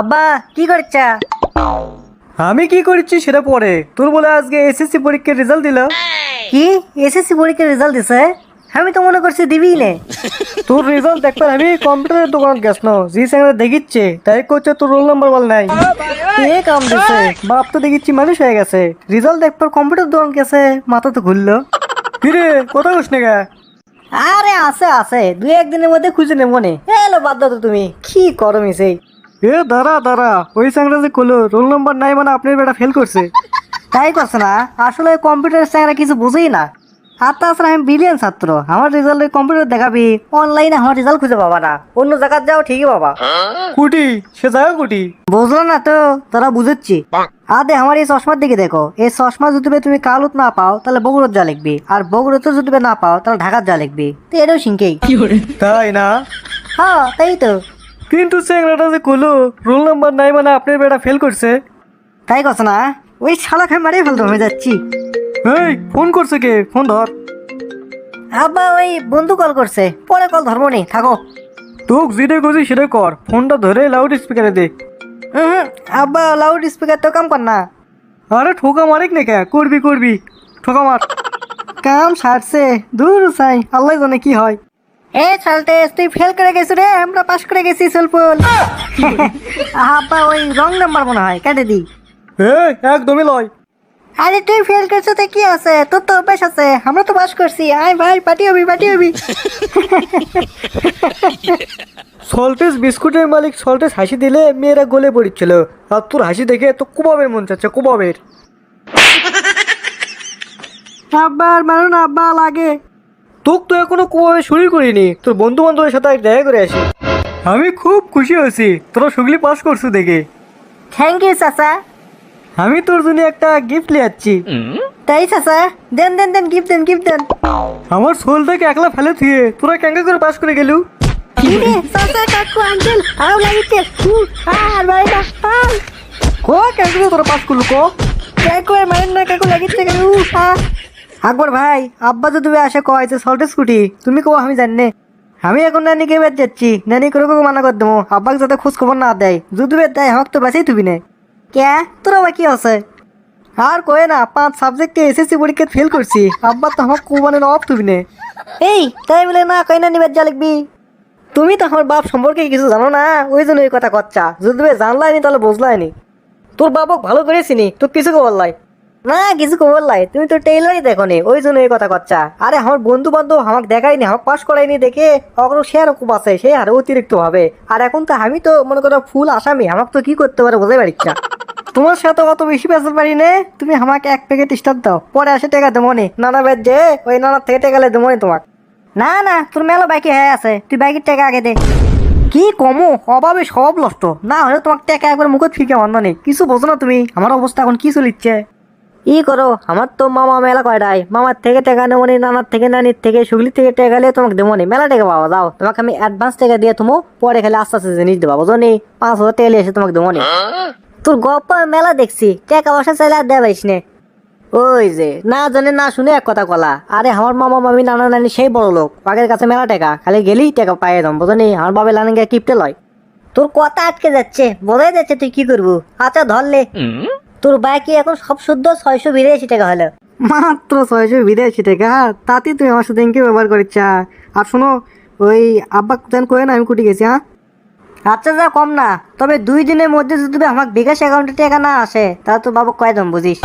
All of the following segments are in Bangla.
আব্বা কি করছা? আমি কি করছি সেটা পরে। তোর বলে আজকে এসএসসি পরীক্ষার রেজাল্ট দিল। কি? এসএসসি পরীক্ষার রেজাল্ট দিছে? আমি তো মনে করছি দিবি নে। তোর রেজাল্ট দেখবার আমি কম্পিউটারের দোকান গেছ না জি স্যাংরা দেখিচ্ছে তাই করছে তোর রোল নাম্বার বল নাই। কে কাম দিছে? বাপ তো দেখিচ্ছি মানুষ হয়ে গেছে। রেজাল্ট দেখবার কম্পিউটার দোকান গেছে মাথা তো ঘুরলো। কিরে কথা কস না গা। আরে আছে আছে। দুই একদিনের মধ্যে খুঁজে নেব নে। এলো বাদ দাও তো তুমি। কি করো মিসেই এ দাঁড়া দাঁড়া। ওই স্যাংরা যে করল রোল নাম্বার নাই মানে আপনার বেটা ফেল করছে। তাই করছে না। আসলে কম্পিউটার স্যাংরা কিছু বুঝেই না। আর তাছাড়া আমি বিলিয়ন ছাত্র। আমার রেজাল্ট কম্পিউটার দেখাবি অনলাইনে আমার রেজাল্ট খুঁজে পাবা না। অন্য জায়গায় যাও ঠিকই পাবা। কুটি সে জায়গা কুটি। বুঝলো না তো তোরা বুঝেছি আদে আমার এই চশমার দিকে দেখো। এই চশমা যদি তুমি কালত না পাও তাহলে বগুড়ত যা লিখবি। আর বগুড়তে যদি না পাও তাহলে ঢাকার যা লিখবি। তো এটাও সিংকেই তাই না? হ্যাঁ তাই তো। কিন্তু স্যাংরাটা যে করল রোল নাম্বার নাই মানে আপনার বেটা ফেল করছে। তাই কথা না ওই শালা খাই মারিয়ে ফেলতে হয়ে যাচ্ছি। এই ফোন করছে কে? ফোন ধর। আব্বা ওই বন্ধু কল করছে পরে কল ধরবো নি থাকো। তোক যেটা করছি সেটা কর ফোনটা ধরে লাউড স্পিকারে দে। হুম আব্বা লাউড স্পিকার তো কাম কর না। আরে ঠোকা মারিক না কে? করবি করবি। ঠোকা মার। কাম সারছে দূর সাই আল্লাহ জানে কি হয়। এ চালতে তুই ফেল করে গেছিস রে আমরা পাস করে গেছি সলপুল। আব্বা ওই রং নাম্বার মনে হয় কেটে দি। এ একদমই লয়। আরে তুই ফেল করছ তো কি আছে? তোর তো অভ্যাস আছে আমরা তো পাস করছি। আয় ভাই পাটি হবি পাটি হবি সল্টেজ বিস্কুটের মালিক সল্টেজ হাসি দিলে মেয়েরা গলে পড়ছিল আর তোর হাসি দেখে তো কুবাবের মন চাচ্ছে কুবাবের। আব্বার মারো না আব্বা লাগে। তোক তো এখনও কুবাবে শুরু করিনি। তোর বন্ধু বান্ধবের সাথে আজ দেখা করে আসি। আমি খুব খুশি হয়েছি। তোরা সুগলি পাস করছ দেখে। থ্যাংক ইউ চাচা। আমি তোর জন্য একটা গিফট নিয়ে যাচ্ছি তাই চাচা? দেন দেন দেন গিফট দেন গিফট দেন। আমার সোলটাকে একলা ফেলে থুয়ে তোরা ক্যাঙ্কা করে পাস করে গেলু? চাচা কাকু আঙ্কেল আরও লাগিছে আর ভাই না কো ক্যাঙ্কা করে তোরা পাস করলু কো? কাকু আর মারেন না কাকু লাগিছে কাকু আকবর ভাই আব্বা তো তুমি আসে কয় যে সল্টে স্কুটি তুমি কো আমি জানি। আমি এখন নানিকে বের যাচ্ছি নানি করে কাকু মানা করে দেবো আব্বাকে যাতে খোঁজ খবর না দেয়। যদি বের দেয় আমাকে তো বেঁচেই তুবি নে। কে তোরা বা কি আছে? আর কয়ে না পাঁচ সাবজেক্টে এসএসসি পরীক্ষা ফেল করছি আব্বা তো আমাকে কুমানে অফ তুবি নে। এই তাই বলে না কই না নিবের যা লিখবি? তুমি তো আমার বাপ সম্পর্কে কিছু জানো না ওই জন্য এই কথা কচ্ছা। যদি তুমি জানলাই নি তাহলে বুঝলাই নি। তোর বাবক ভালো করে চিনি তোর কিছু খবর লাই না, কিছু খবর লাই তুমি তো টেইলারই দেখো নি ওই জন্য এই কথা কচ্ছা। আরে, আমার বন্ধু বান্ধব আমাকে দেখায়নি, আমাকে পাস করায়নি দেখে অগ্র সে আর খুব আছে, সে আরও অতিরিক্ত হবে। আর এখন তো আমি তো মনে করো ফুল আসামি, আমাকে তো কি করতে পারে বোঝাই পারিচ্ছা তোমার সাথে অত বেশি পেঁচাল পারি নে, তুমি আমাকে এক প্যাকেট স্টার দাও, পরে আসে টাকা দেবো নি। নানা বেদ যে ওই নানা থেকে টাকা দেবো নি তোমাকে। না না, তোর মেলা বাইকে হ্যাঁ আছে, তুই বাইকের টাকা আগে দে। কি কমো, অভাবে সব নষ্ট। না হলে তোমার টাকা একবার মুখত ফিকে অন্য নেই কিছু বোঝো না তুমি, আমার অবস্থা এখন কি চলিচ্ছে? ই করো, আমার তো মামা মেলা কয়টাই মামার থেকে টাকা নেব নি, নানার থেকে, নানির থেকে, সুগলির থেকে টাকা নিয়ে তোমাকে দেবো নি। মেলা টাকা পাওয়া যাও। তোমাকে আমি অ্যাডভান্স টাকা দিয়ে তুমি পরে খালি আস্তে আস্তে জিনিস দেবা, বুঝো নি? পাঁচ হাজার টাকা এসে তোমাকে দেবো নি। তোর গপ্প মেলা দেখছি, টাকা পয়সা চাইলে আর পারিস নে। ওই যে, না জানে, না শুনে এক কথা কলা। আরে আমার মামা, মামি, নানা, নানি সেই বড় লোক। আগের কাছে মেলা টাকা, খালি গেলেই টাকা পাইয়ে দাম বুঝলি আমার বাবা লানে গিয়ে কিপটে লয়। তোর কথা আটকে যাচ্ছে, বোঝাই যাচ্ছে তুই কি করব? আচ্ছা ধরলে তোর বাইকে এখন সব শুদ্ধ? ছয়শো বিরাশি টাকা হলো। মাত্র ছয়শো বিরাশি টাকা? তাতে তুই আমার সাথে ইনকে ব্যবহার করিস আর শোনো ওই আব্বা যেন করে না আমি কুটি গেছি হ্যাঁ আচ্ছা যা কম না। তবে দুই দিনের মধ্যে যদি তুমি আমার বিকাশ অ্যাকাউন্টে টাকা না আসে তাহলে তো বাবু কয় দাম বুঝিস?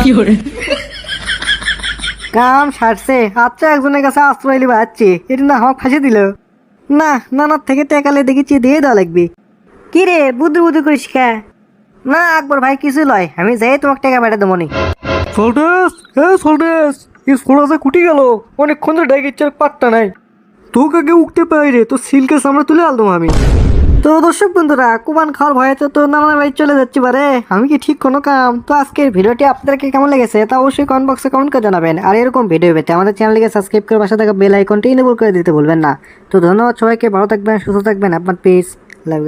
কাম সারছে। আচ্ছা একজনের কাছে আশ্রয় লিবা যাচ্ছি এটা না আমাকে ফাঁসি দিল? না নানার থেকে টেকালে দেখেছি দিয়ে দেওয়া লাগবে। কি রে বুদ্ধি বুদ্ধি করিস কে? না আকবর ভাই কিছু লয়। আমি যাই তোমাকে টাকা পাঠা দেবো নি। সল্টেজ এ সল্টেজ এই সোড়াতে কুটি গেল অনেকক্ষণ ধরে ডাইকে ইচ্ছার পাট্টা নাই। তোকে আগে উঠতে পারি রে তো সিল্কের সামনে তুলে আলতাম আমি। তো দর্শক বন্ধুরা কুমান খাওয়ার ভয়ে তো নানার বাড়ি চলে যাচ্ছি পারে আমি কি ঠিক কোনো কাম? তো আজকের ভিডিওটি আপনাদেরকে কেমন লেগেছে তা অবশ্যই কমেন্ট বক্সে কমেন্ট করে জানাবেন। আর এরকম ভিডিও পেতে আমাদের চ্যানেলকে সাবস্ক্রাইব করে পাশে থাকা বেল আইকনটি ইনেবল করে দিতে ভুলবেন না। তো ধন্যবাদ সবাইকে ভালো থাকবেন সুস্থ থাকবেন। আপনার পিস লাভ